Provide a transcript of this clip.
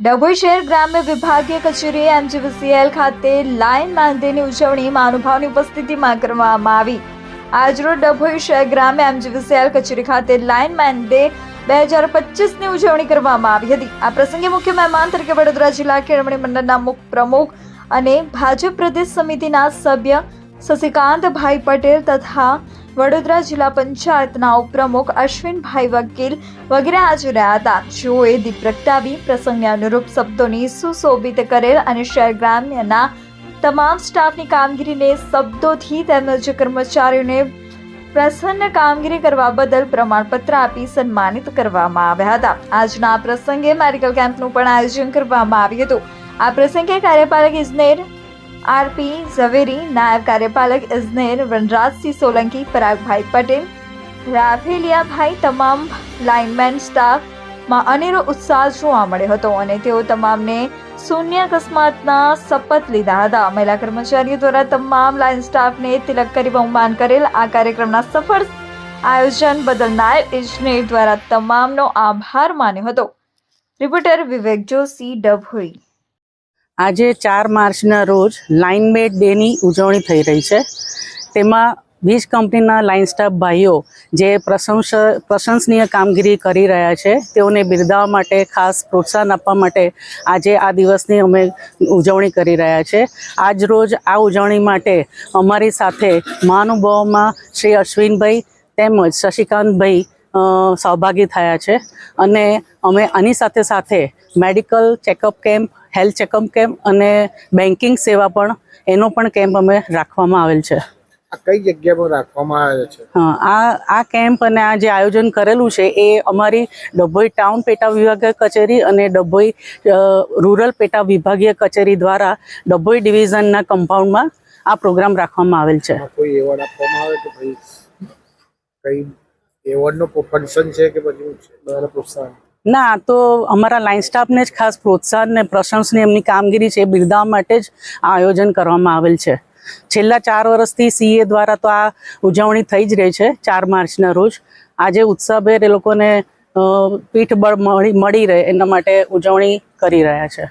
ડભોઈ શહેર ગ્રામ્ય વિભાગીય કચેરી એમજીવીસીએલ ખાતે લાયન માંદેની ઉજવણી મહાનુભાવની ઉપસ્થિતિમાં કરવામાં આવી. આજરોજ ડભોઈ શહેર ગ્રામ્ય એમજીવીસીએલ કચેરી ખાતે લાયન મેન ડે બે હજાર પચીસની ઉજવણી કરવામાં આવી હતી. આ પ્રસંગે મુખ્ય મહેમાન તરીકે વડોદરા જિલ્લા કેળવણી મંડળના મુખ્ય પ્રમુખ અને ભાજપ પ્રદેશ સમિતિના સભ્ય શશિકાંતભાઈ પટેલ તથા વડોદરા જિલ્લા પંચાયતના ઉપપ્રમુખ અશ્વિનભાઈ વકીલ વગેરે હાજર રહ્યા હતા. જેઓએ દીપ પ્રગટાવી પ્રસંગને અનુરૂપ શબ્દોની સુશોભિત કરેલ અને શહેર ગ્રામ્યના તમામ સ્ટાફની કામગીરીને શબ્દોથી તેમજ કર્મચારીઓને પ્રસન્ન કામગીરી કરવા બદલ પ્રમાણપત્ર આપી સન્માનિત કરવામાં આવ્યા હતા. આજના પ્રસંગે મેડિકલ કેમ્પનું પણ આયોજન કરવામાં આવ્યું હતું. આ પ્રસંગે કાર્યપાલક ઇજનેર આરપી ઝવેરી નાયબ કાર્યપાલક ઇજનેર વનરાજસિંહ સોલંકી પરાગભાઈ પટેલ રાફેલિયાભાઈ તમામ લાઇનમેન સ્ટાફમાં અનેરો ઉત્સાહ જોવા મળ્યો હતો અને તેઓ તમામને શૂન્ય અકસ્માતના શપથ લીધા હતા. મહિલા કર્મચારીઓ દ્વારા તમામ લાઇન સ્ટાફને તિલક કરી બહુમાન કરેલ આ કાર્યક્રમના સફળ આયોજન બદલ નાયબ ઇજનેર દ્વારા તમામનો આભાર માન્યો હતો. રિપોર્ટર વિવેક જોશી, ડભોઈ. આજે ચાર માર્ચના રોજ લાઇનમેટ ડેની ઉજવણી થઈ રહી છે. તેમાં વીજ કંપનીના લાઇન સ્ટાફ ભાઈઓ જે પ્રશંસ, પ્રશંસનીય કામગીરી કરી રહ્યા છે, તેઓને બિરદાવવા માટે ખાસ પ્રોત્સાહન આપવા માટે આજે આ દિવસની અમે ઉજવણી કરી રહ્યા છે. આજ રોજ આ ઉજવણી માટે અમારી સાથે મહાનુભાવોમાં શ્રી અશ્વિનભાઈ તેમજ શશિકાંતભાઈ સહભાગી થયા છે. અને અમે આની સાથે સાથે medical checkup camp health checkup camp અને બેન્કિંગ સેવા પણ એનો પણ કેમ્પ અમે રાખવામાં આવેલ છે. આ કઈ જગ્યામાં રાખવામાં આવે છે? હા, આ આ કેમ્પ અને આ જે આયોજન કરેલું છે એ અમારી ડભોઈ ટાઉન પેટા વિભાગીય કચેરી અને ડભોઈ રૂરલ પેટા વિભાગીય કચેરી દ્વારા ડભોઈ ડિવિઝનના કમ્પાઉન્ડમાં આ પ્રોગ્રામ રાખવામાં આવેલ છે. કોઈ એવોર્ડ આપવામાં આવે તો ભાઈ કઈ એવોર્ડનો ફંક્શન છે કે પછી શું છે? દ્વારા પ્રોત્સાહન. ના તો અમારા લાઇન સ્ટાફને જ ખાસ પ્રોત્સાહન ને પ્રશંસની એમની કામગીરી છે એ બિરદાવવા માટે જ આ આયોજન કરવામાં આવેલ છે. છેલ્લા ચાર વર્ષથી સીએ દ્વારા તો આ ઉજવણી થઈ જ રહી છે ચાર માર્ચના રોજ. આજે ઉત્સાહભેર એ લોકોને પીઠબળ મળી મળી રહે એના માટે ઉજવણી કરી રહ્યા છે.